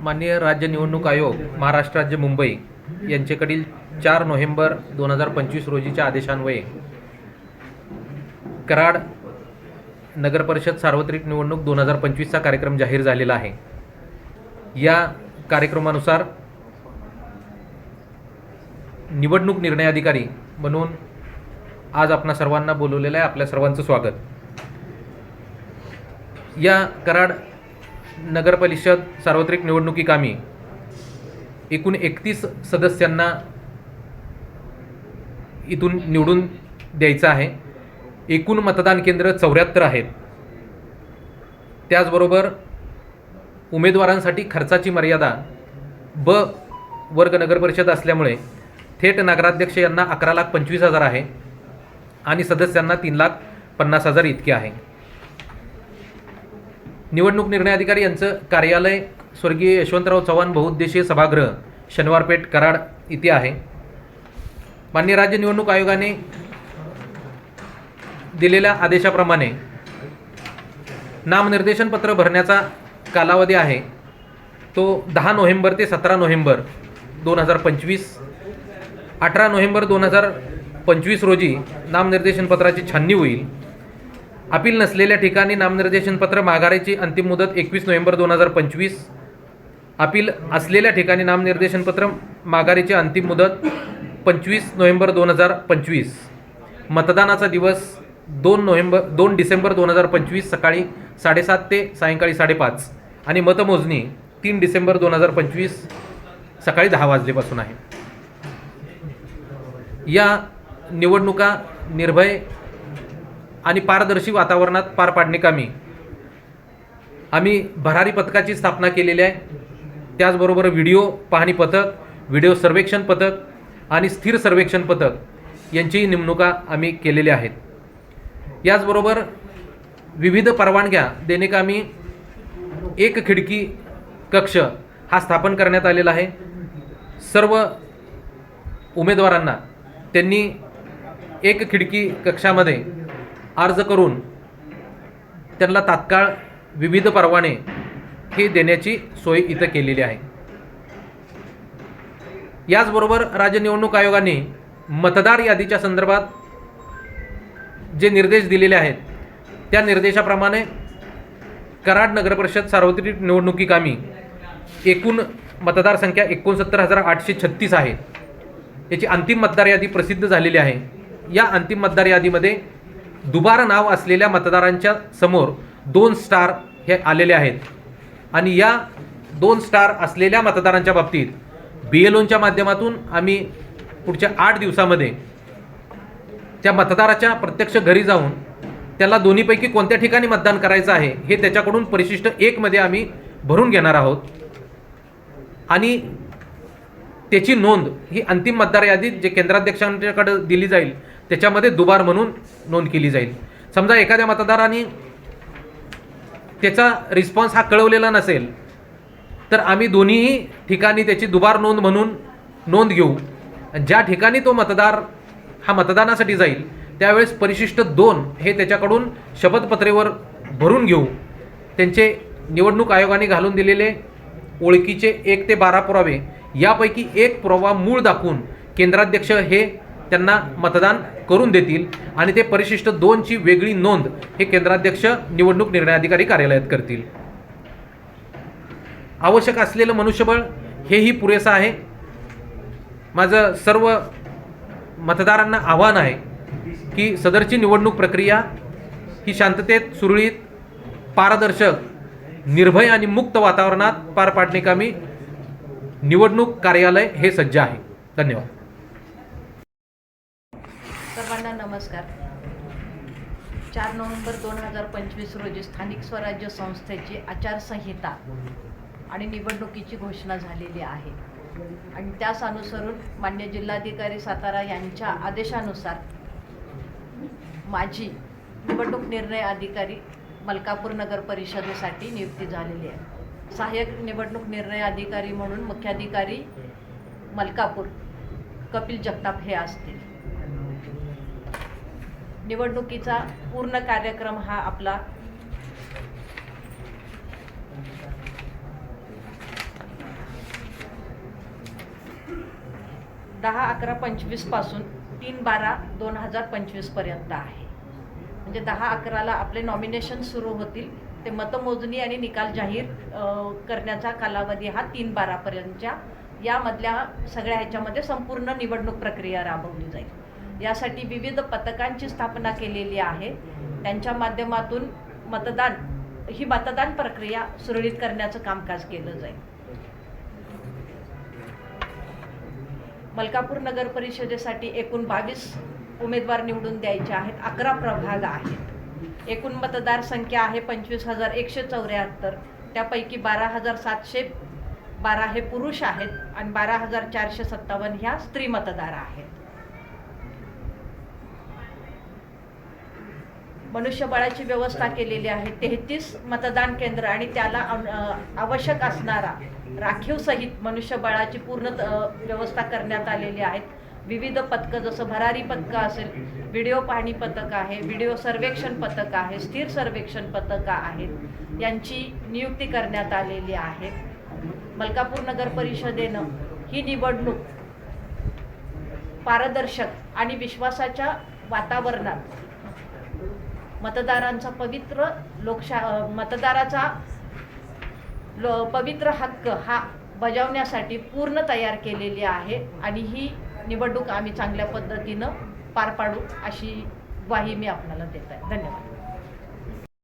माननीय राज्य निवडणूक आयोग महाराष्ट्र राज्य मुंबई यांच्याकडील चार नोव्हेंबर दोन हजार पंचवीस रोजीच्या आदेशान्वये कराड नगर परिषद सार्वत्रिक निवडणूक दोन हजार पंचवीसचा कार्यक्रम जाहीर झालेला आहे. या कार्यक्रमानुसार निवडणूक निर्णय अधिकारी म्हणून आज आपणा सर्वांना बोलवलेलं आहे. आपल्या सर्वांचं स्वागत. या कराड नगरपरिषद सार्वत्रिक निवडणुकीकामी एकूण एकतीस सदस्यांना इथून निवडून द्यायचं आहे. एकूण मतदान केंद्र चौऱ्याहत्तर आहेत. त्याचबरोबर उमेदवारांसाठी खर्चाची मर्यादा ब वर्ग नगरपरिषद असल्यामुळे थेट नगराध्यक्ष यांना अकरा लाख पंचवीस हजार आहे आणि सदस्यांना तीन लाख पन्नास हजार इतके आहे. निवडणूक निर्णय अधिकारी यांचं कार्यालय स्वर्गीय यशवंतराव चव्हाण बहुउद्देशीय सभागृह शनिवारपेठ कराड इथे आहे. मान्य राज्य निवडणूक आयोगाने दिलेल्या आदेशाप्रमाणे नामनिर्देशन पत्र भरण्याचा कालावधी आहे. तो दहा नोव्हेंबर ते सतरा नोव्हेंबर दोन हजार पंचवीस अठरा नोव्हेंबर दोन हजार पंचवीस रोजी नामनिर्देशन पत्राची छाननी होईल. अपील नसलेल्या ठिकाणी नामनिर्देशन पत्र माघारायची अंतिम मुदत एकवीस नोव्हेंबर दोन हजार पंचवीस. अपील असलेल्या ठिकाणी नामनिर्देशन पत्र माघारीची अंतिम मुदत पंचवीस नोव्हेंबर दोन हजार पंचवीस. मतदानाचा दिवस दोन नोव्हेंबर दोन डिसेंबर दोन हजार पंचवीस सकाळी साडेसात ते सायंकाळी साडेपाच आणि मतमोजणी तीन डिसेंबर दोन हजार पंचवीस सकाळी दहा वाजलेपासून आहे. या निवडणुका निर्भय आणि पारदर्शी वातावरणात पार पाडणेकामी आम्ही भरारी पथकाची स्थापना केलेली आहे. त्याचबरोबर व्हिडिओ पाहणी पथक व्हिडिओ सर्वेक्षण पथक आणि स्थिर सर्वेक्षण पथक यांचीही नेमणुका आम्ही केलेल्या आहेत. याचबरोबर विविध परवानग्या देणेकामी एक खिडकी कक्ष हा स्थापन करण्यात आलेला आहे. सर्व उमेदवारांना त्यांनी एक खिडकी कक्षामध्ये अर्ज करून त्यांना तात्काळ विविध परवाने हे देण्याची सोय इथं केलेली आहे. याचबरोबर राज्य निवडणूक आयोगाने मतदार यादीच्या संदर्भात जे निर्देश दिलेले आहेत त्या निर्देशाप्रमाणे कराड नगर परिषद सार्वत्रिक निवडणुकीकामी एकूण मतदारसंख्या एकोणसत्तर हजार आठशे छत्तीस आहे. याची अंतिम मतदार यादी प्रसिद्ध झालेली आहे. या अंतिम मतदार यादीमध्ये दुबार नाव असलेल्या मतदारांच्या समोर दोन स्टार हे आलेले आहेत. आणि या दोन स्टार असलेल्या मतदारांच्या बाबतीत बी एल ओनच्या माध्यमातून आम्ही पुढच्या आठ दिवसामध्ये त्या मतदाराच्या प्रत्यक्ष घरी जाऊन त्याला दोन्हीपैकी कोणत्या ठिकाणी मतदान करायचं आहे हे त्याच्याकडून परिशिष्ट एकमध्ये आम्ही भरून घेणार आहोत. आणि त्याची नोंद ही अंतिम मतदार यादीत जे केंद्राध्यक्षांच्याकडे दिली जाईल त्याच्यामध्ये दुबार म्हणून नोंद केली जाईल. समजा एखाद्या मतदाराने त्याचा रिस्पॉन्स हा कळवलेला नसेल तर आम्ही दोन्हीही ठिकाणी त्याची दुबार नोंद म्हणून नोंद घेऊ. आणि ज्या ठिकाणी तो मतदार हा मतदानासाठी जाईल त्यावेळेस परिशिष्ट दोन हे त्याच्याकडून शपथपत्रेवर भरून घेऊ. त्यांचे निवडणूक आयोगाने घालून दिलेले ओळखीचे एक ते बारा पुरावे यापैकी एक पुरावा मूळ दाखवून केंद्राध्यक्ष हे त्यांना मतदान करून देतील. आणि ते परिशिष्ट दोनची वेगळी नोंद हे केंद्राध्यक्ष निवडणूक निर्णय अधिकारी कार्यालयात करतील. आवश्यक असलेलं मनुष्यबळ हेही पुरेसं आहे. माझं सर्व मतदारांना आव्हान आहे की सदरची निवडणूक प्रक्रिया ही शांततेत सुरळीत पारदर्शक निर्भय आणि मुक्त वातावरणात पार पाडणेकामी निवडणूक कार्यालय हे सज्ज आहे. धन्यवाद. नमस्कार. चार नोव्हेंबर दोन हजार पंचवीस रोजी स्थानिक स्वराज्य संस्थेची आचारसंहिता आणि निवडणुकीची घोषणा झालेली आहे. आणि त्यास अनुसरून मान्य जिल्हाधिकारी सातारा यांच्या आदेशानुसार माझी निवडणूक निर्णय अधिकारी मलकापूर नगर परिषदेसाठी नियुक्ती झालेली आहे. सहाय्यक निवडणूक निर्णय अधिकारी म्हणून मुख्याधिकारी मलकापूर कपिल जगताप हे असतील. निवडणुकीचा पूर्ण कार्यक्रम हा आपला. दहा अकरा पंचवीसपासून तीन बारा दोन हजार पंचवीसपर्यंत आहे. म्हणजे दहा अकराला आपले नॉमिनेशन सुरू होतील. ते मतमोजणी आणि निकाल जाहीर करण्याचा कालावधी हा तीन बारापर्यंतच्या. यामधल्या सगळ्या ह्याच्यामध्ये संपूर्ण निवडणूक प्रक्रिया राबवली जाईल. यासाठी विविध पथकांची स्थापना केलेली आहे. त्यांच्या माध्यमातून मतदान ही मतदान प्रक्रिया सुरळीत करण्याचं कामकाज केलं जाईल. मलकापूर नगर परिषदेसाठी एकूण बावीस उमेदवार निवडून द्यायचे आहेत. अकरा प्रभाग आहेत. एकूण मतदार संख्या आहे पंचवीस हजार एकशे चौऱ्याहत्तर. त्यापैकी बारा हजार सातशे बारा हे पुरुष आहेत आणि बारा हजार चारशे सत्तावन्न ह्या स्त्री मतदार आहेत. मनुष्यबळाची व्यवस्था केलेली आहे. तेहतीस मतदान केंद्र आणि त्याला आवश्यक असणारा राखीव सहित मनुष्यबळाची पूर्ण व्यवस्था करण्यात आलेली आहेत. विविध पथकं जसं भरारी पथकं असेल व्हिडिओ पाहणी पथक आहे व्हिडिओ सर्वेक्षण पथक आहे स्थिर सर्वेक्षण पथकं आहेत यांची नियुक्ती करण्यात आलेली आहे. मलकापूर नगर परिषदेनं ही निवडणूक पारदर्शक आणि विश्वासाच्या वातावरणात मतदारांचा पवित्र लोकशा मतदाराचा लो पवित्र हक्क हा बजावण्यासाठी पूर्ण तयार केलेली आहे आणि ही निवडणूक आम्ही चांगल्या पद्धतीनं पार पाडू अशी ग्वाही मी आपल्याला देत आहे धन्यवाद.